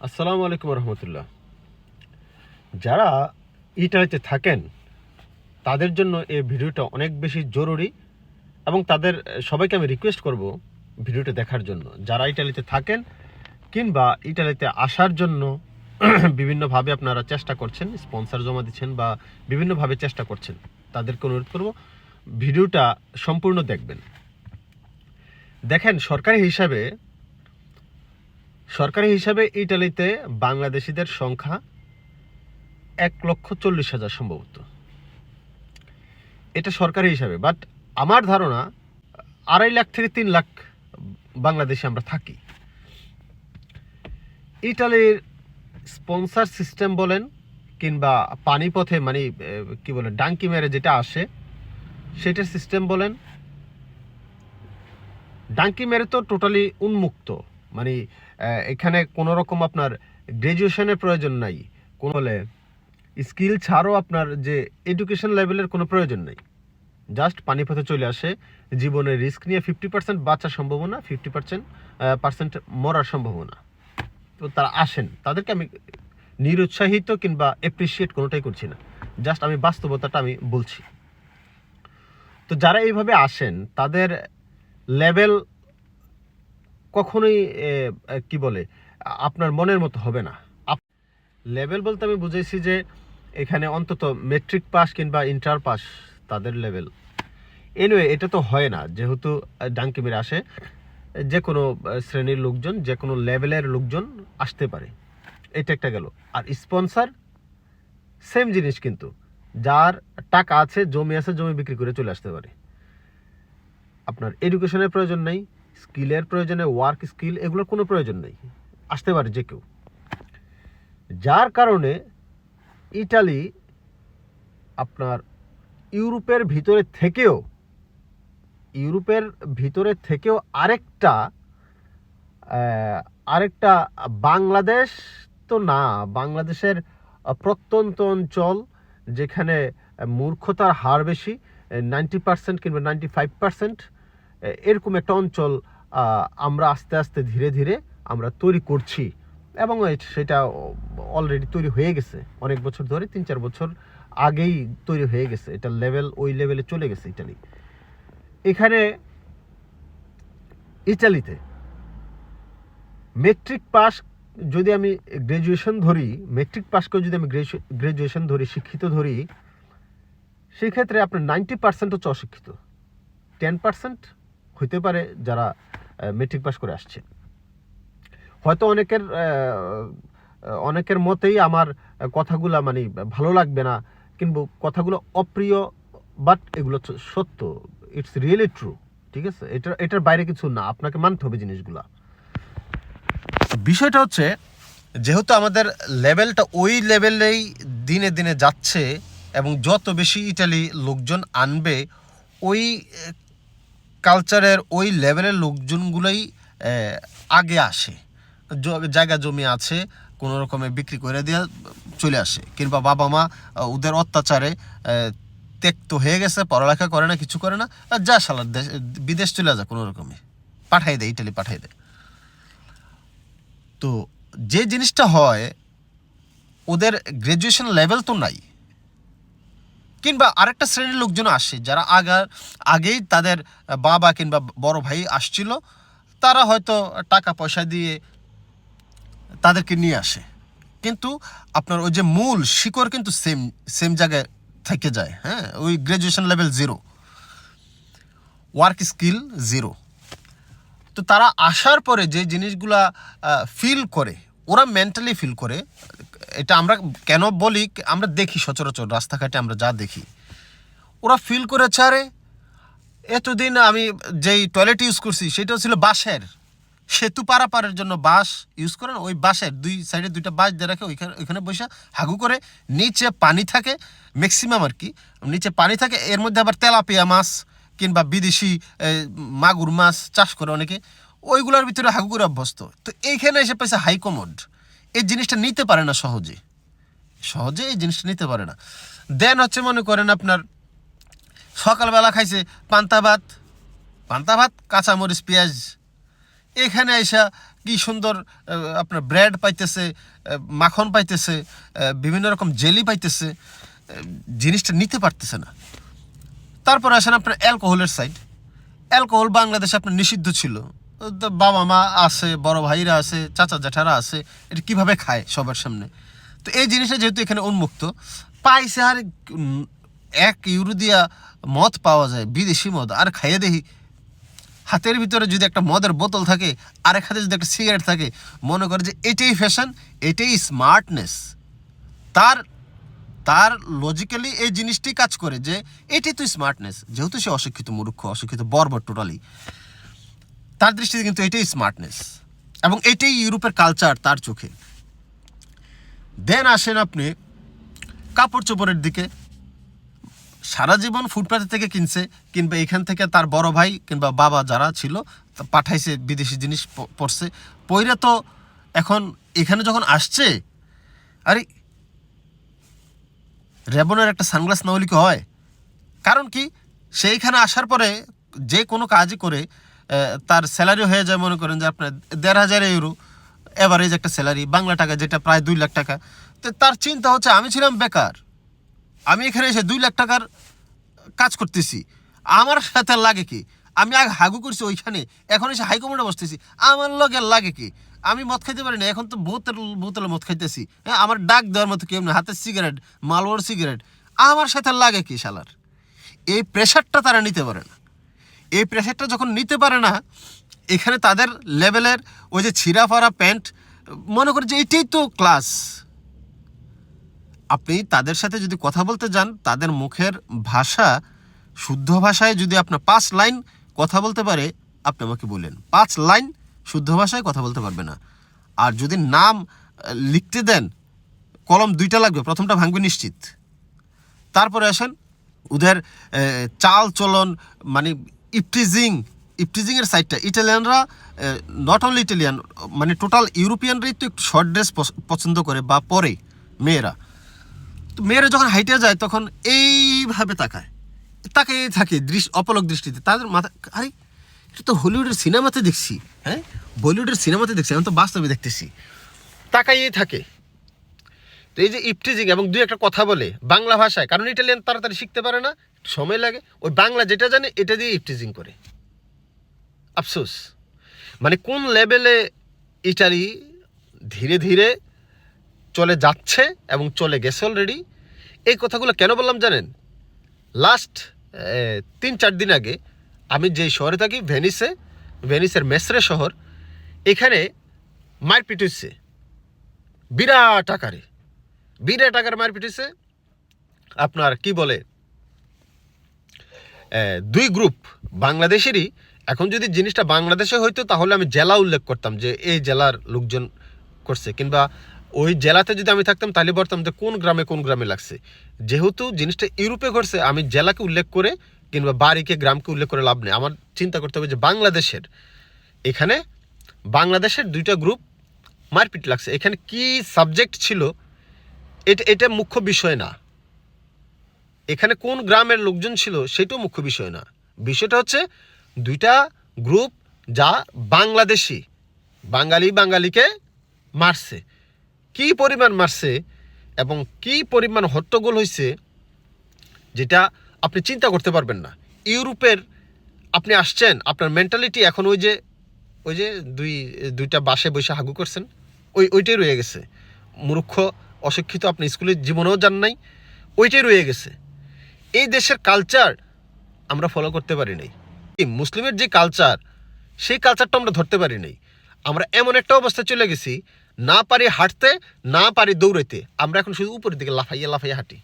আসসালামু আলাইকুম রহমতুল্লাহ যারা ইটালিতে থাকেন, তাদের জন্য এই ভিডিওটা অনেক বেশি জরুরি এবং তাদের সবাইকে আমি রিকোয়েস্ট করব ভিডিওটা দেখার জন্য। যারা ইটালিতে থাকেন কিংবা ইটালিতে আসার জন্য বিভিন্নভাবে আপনারা চেষ্টা করছেন, স্পন্সর জমা দিচ্ছেন বা বিভিন্নভাবে চেষ্টা করছেন, তাদেরকে অনুরোধ করব, ভিডিওটা সম্পূর্ণ দেখবেন। দেখেন, সরকারি হিসাবে সরকারি হিসাবে ইটালিতে বাংলাদেশিদের সংখ্যা এক লক্ষ চল্লিশ হাজার সম্ভবত। এটা সরকারি হিসাবে বাট আমার ধারণা আড়াই লাখ থেকে তিন লাখ বাংলাদেশে আমরা থাকি। ইটালির স্পন্সর সিস্টেম বলেন কিংবা পানিপথে মানে কি বলে, ডাঙ্কি মেরে যেটা আসে, সেটার সিস্টেম বলেন, ডাঙ্কি মেরে তো টোটালি উন্মুক্ত। মানে এখানে কোনো রকম আপনার গ্র্যাজুয়েশনের প্রয়োজন নাই। কোনো বলে, স্কিল ছাড়াও আপনার যে এডুকেশন লেভেলের কোনো প্রয়োজন নেই। জাস্ট পানিপথে চলে আসে, জীবনের রিস্ক নিয়ে ফিফটি পার্সেন্ট বাঁচার সম্ভাবনা ফিফটি পার্সেন্ট পার্সেন্ট মরার সম্ভাবনা। তো তারা আসেন। তাদেরকে আমি নিরুৎসাহিত কিংবা অ্যাপ্রিসিয়েট কোনোটাই করছি না। জাস্ট আমি বাস্তবতাটা আমি বলছি। তো যারা এইভাবে আসেন, তাদের লেভেল কখনোই কি বলে, আপনার মনের মতো হবে না। লেভেল বলতে আমি বুঝেছি যে, এখানে অন্তত মেট্রিক পাস কিংবা ইন্টার পাস তাদের লেভেল এনিওয়ে এটা তো হয় না। যেহেতু ডাঙ্কি মেরে আসে, যে কোনো শ্রেণির লোকজন, যে কোনো লেভেলের লোকজন আসতে পারে। এটা একটা গেল। আর স্পন্সর সেম জিনিস কিন্তু। যার টাকা আছে, জমি আছে, জমি বিক্রি করে চলে আসতে পারে। আপনার এডুকেশনের প্রয়োজন নেই স্কিলের প্রয়োজনে ওয়ার্ক স্কিল এগুলোর কোনো প্রয়োজন নেই। আসতে পারে যে কেউ। যার কারণে ইটালি আপনার ইউরোপের ভিতরে থেকেও, ইউরোপের ভিতরে থেকেও আরেকটা আরেকটা বাংলাদেশ তো না, বাংলাদেশের প্রত্যন্ত অঞ্চল যেখানে মূর্খতার হার বেশি, নাইনটি পার্সেন্ট কিংবা নাইনটি ফাইভ পার্সেন্ট, এরকম একটা অঞ্চল আমরা আস্তে আস্তে ধীরে ধীরে আমরা তৈরি করছি। এবং সেটা অলরেডি তৈরি হয়ে গেছে। অনেক বছর ধরে, তিন চার বছর আগেই তৈরি হয়ে গেছে। এটা লেভেল ওই লেভেলে চলে গেছে ইটালি এখানে ইটালিতে মেট্রিক পাস যদি আমি গ্র্যাজুয়েশন ধরি মেট্রিক পাসকেও যদি আমি গ্র্যাজুয়েশন ধরি, শিক্ষিত ধরি সেই ক্ষেত্রে আপনার নাইনটি পার্সেন্ট হচ্ছে অশিক্ষিত। টেন পার্সেন্ট হইতে পারে যারা মেট্রিক পাস করে আসছে। হয়তো অনেকের অনেকের মতেই আমার কথাগুলা মানে ভালো লাগবে না। কিন্তু কথাগুলো অপ্রিয় বাট এগুলো সত্য। ইটস রিয়েলি ট্রু ঠিক আছে? এটা এটার বাইরে কিছু না, আপনাকে মানতে হবে জিনিসগুলা। বিষয়টা হচ্ছে, যেহেতু আমাদের লেভেলটা ওই লেভেলেই দিনে দিনে যাচ্ছে, এবং যত বেশি ইটালি লোকজন আনবে, ওই কালচারের ওই লেভেলের লোকজনগুলোই আগে আসে। জায়গা জমি আছে কোনো রকমে বিক্রি করে দিয়ে চলে আসে। কিংবা বাবা মা ওদের অত্যাচারে ত্যক্ত হয়ে গেছে, পড়ালেখা করে না, কিছু করে না যা সালার দেশ, বিদেশ চলে যা কোনো রকমে। পাঠাই দেয়, ইটালি পাঠাই দেয়। তো যে জিনিসটা হয়, ওদের গ্র্যাজুয়েশন লেভেল তো নাই। কিংবা আরেকটা শ্রেণির লোকজন আসে, যারা আগার, আগেই তাদের বাবা কিংবা বড় ভাই আসছিল, তারা হয়তো টাকা পয়সা দিয়ে তাদেরকে নিয়ে আসে। কিন্তু আপনার ওই যে মূল শিকড় কিন্তু সেম সেম জায়গায় থেকে যায় হ্যাঁ? ওই graduation level zero work skill zero তো তারা আসার পরে যে জিনিসগুলা ফিল করে, ওরা মেন্টালি ফিল করে, এটা আমরা কেন বলি, আমরা দেখি সচরাচর, রাস্তাঘাটে আমরা যা দেখি। ওরা ফিল করেছে, আরে, এতদিন আমি যেই টয়লেট ইউজ করছি সেটা ছিল বাঁশের। সেতু পারাপারের জন্য বাঁশ ইউজ করেন। ওই বাঁশের দুই সাইডে দুইটা বাঁশ দিয়ে রাখে ওইখানে ওইখানে বসে হাগু করে নিচে পানি থাকে। ম্যাক্সিমাম আর কি, নিচে পানি থাকে। এর মধ্যে আবার তেলাপিয়া মাছ কিংবা বিদেশি মাগুর মাছ চাষ করে অনেকে। ওইগুলোর ভিতরে হাগু করে অভ্যস্ত। তো এইখানে এসে পেয়েছে হাইকমোড এই জিনিসটা নিতে পারে না সহজে। সহজে এই জিনিসটা নিতে পারে না। দেন হচ্ছে মনে করেন আপনার, সকালবেলা খাইছে পান্তা ভাত। পান্তা ভাত, কাঁচামরিচ, পেঁয়াজ এখানে আইসা কি সুন্দর আপনার ব্রেড পাইতেছে মাখন পাইতেছে বিভিন্ন রকম জেলি পাইতেছে জিনিসটা নিতে পারতেছে না। তারপর আসেন আপনার অ্যালকোহলের সাইড অ্যালকোহল বাংলাদেশে আপনার নিষিদ্ধ ছিল। বাবা মা আছে, বড় ভাইরা আছে, চাচা জ্যাঠারা আছে, এটা কীভাবে খায় সবার সামনে? তো এই জিনিসটা যেহেতু এখানে উন্মুক্ত, পাইছে আর এক ইউরো দিয়া মদ পাওয়া যায়, বিদেশি মদ, আর খাইয়ে দেখি হাতের ভিতরে যদি একটা মদের বোতল থাকে আর এক হাতে যদি একটা সিগারেট থাকে, মনে করে যে এটাই ফ্যাশন এটাই স্মার্টনেস তার তার লজিক্যালি এই জিনিসটি কাজ করে যে এটাই তো স্মার্টনেস যেহেতু সে অশিক্ষিত মূর্খ, অশিক্ষিত বর্বর টোটালি তার দৃষ্টিতে কিন্তু এটাই স্মার্টনেস এবং এটাই ইউরোপের কালচার তার চোখে। দেন আসেন আপনি কাপড় চোপড়ের দিকে। সারা জীবন ফুটপাথ থেকে কিনছে কিংবা এখান থেকে তার বড় ভাই কিংবা বাবা যারা ছিল পাঠাইছে, বিদেশি জিনিস পড়ছে। পইরা তো এখন এখানে যখন আসছে, আরে, রেবনের একটা সানগ্লাস না কি হয়? কারণ কি সেইখানে আসার পরে যে কোনো কাজই করে তার স্যালারি হয়ে যায়, মনে করেন যে আপনার দেড় হাজার ইউরো এভারেজ একটা স্যালারি বাংলা টাকা যেটা প্রায় দুই লাখ টাকা। তো তার চিন্তা হচ্ছে, আমি ছিলাম বেকার। আমি এখানে এসে দুই লাখ টাকার কাজ করতেছি। আমার সাথে লাগে কি? আমি আগে হাগু করছি ওইখানে, এখন এসে হাইকমান্ডে বসতেছি। আমার লগে লাগে কি? আমি মদ খাইতে পারি না, এখন তো বোতল, বোতলে মদ খাইতেছি। হ্যাঁ আমার ডাক দেওয়ার মতো কেউ না হাতের সিগারেট মালওয়ার সিগারেট আমার সাথে লাগে কি শালার? এই প্রেশারটা তারা নিতে পারে না। এই প্রেশারটা যখন নিতে পারে না, এখানে তাদের লেভেলের ওই যে ছিঁড়া ফাড়া প্যান্ট, মনে করে যে এটাই তো ক্লাস আপনি তাদের সাথে যদি কথা বলতে যান, তাদের মুখের ভাষা, শুদ্ধ ভাষায় যদি আপনার পাঁচ লাইন কথা বলতে পারে, আপনি আমাকে বলেন পাঁচ লাইন শুদ্ধ ভাষায় কথা বলতে পারবে না। আর যদি নাম লিখতে দেন, কলম দুইটা লাগবে, প্রথমটা ভাঙবে নিশ্চিত। তারপরে আসেন ওদের চাল চলন মানে ইপটিজিং ইপটিজিংয়ের সাইডটা ইটালিয়ানরা নট অনলি ইটালিয়ান মানে টোটাল ইউরোপিয়ানরাই তো একটু শর্ট ড্রেস পছন্দ করে, বা পরে, মেয়েরা। মেয়েরা যখন হাইটে যায়, তখন এইভাবে তাকায়। তাকে থাকে দৃশ্য অপলক দৃষ্টিতে। তাদের মাথা, আরে, এটা তো হলিউডের সিনেমাতে দেখছি হ্যাঁ? বলিউডের সিনেমাতে দেখছি, আমি তো বাস্তবে দেখতেছি। তাকাইয়েই থাকে। তো এই যে ইপটিজিং এবং দুই একটা কথা বলে বাংলা ভাষায়, কারণ ইটালিয়ান তাড়াতাড়ি শিখতে পারে না সময় লাগে। ওই বাংলা যেটা জানে, এটা দিয়ে ইপটিজিং করে। আফসোস। মানে কোন লেভেলে ইটালি ধীরে ধীরে চলে যাচ্ছে এবং চলে গেছে অলরেডি এই কথাগুলো কেন বললাম জানেন? লাস্ট তিন চার দিন আগে আমি যে শহরে থাকি ভেনিসে ভেনিসের মেসরে শহর, এখানে মারপিট হচ্ছে বিরাট আকারে। বিরাট আকারে মারপিট হচ্ছে আপনার কি বলে? দুই গ্রুপ বাংলাদেশেরই, এখন যদি জিনিসটা বাংলাদেশে হইতো, তাহলে আমি জেলা উল্লেখ করতাম যে এই জেলার লোকজন করছে, কিংবা ওই জেলাতে যদি আমি থাকতাম, তাহলে বলতাম যে কোন গ্রামে কোন গ্রামে লাগছে। যেহেতু জিনিসটা ইউরোপে ঘটছে, আমি জেলাকে উল্লেখ করে কিংবা বাড়িকে, গ্রামকে উল্লেখ করে লাভ নেই। আমার চিন্তা করতে হবে যে বাংলাদেশের, এখানে বাংলাদেশের দুইটা গ্রুপ মারপিট লাগছে। এখানে কি সাবজেক্ট ছিল, এটা এটা মুখ্য বিষয় না। এখানে কোন গ্রামের লোকজন ছিল, সেটাও মুখ্য বিষয় না। বিষয়টা হচ্ছে দুইটা গ্রুপ যা বাংলাদেশি, বাঙালি, বাঙালিকে মারছে। কি পরিমাণ মারছে এবং কি পরিমাণ হট্টগোল হয়েছে যেটা আপনি চিন্তা করতে পারবেন না। ইউরোপের আপনি আসছেন, আপনার মেন্টালিটি এখন ওই যে ওই যে দুই, দুইটা বাসে বসে হাগু করছেন, ওই, ওইটাই রয়ে গেছে। মূর্খ, অশিক্ষিত আপনি স্কুলের জীবনেও যান নাই, ওইটাই রয়ে গেছে। এই দেশের কালচার আমরা ফলো করতে পারি নাই। মুসলিমের যে কালচার সেই কালচারটা আমরা ধরতে পারি নাই। আমরা এমন একটা অবস্থা চলে গেছি না পারি হাঁটতে না পারি দৌড়াইতে। আমরা এখন শুধু উপরের দিকে লাফাইয়া লাফাইয়া হাঁটি।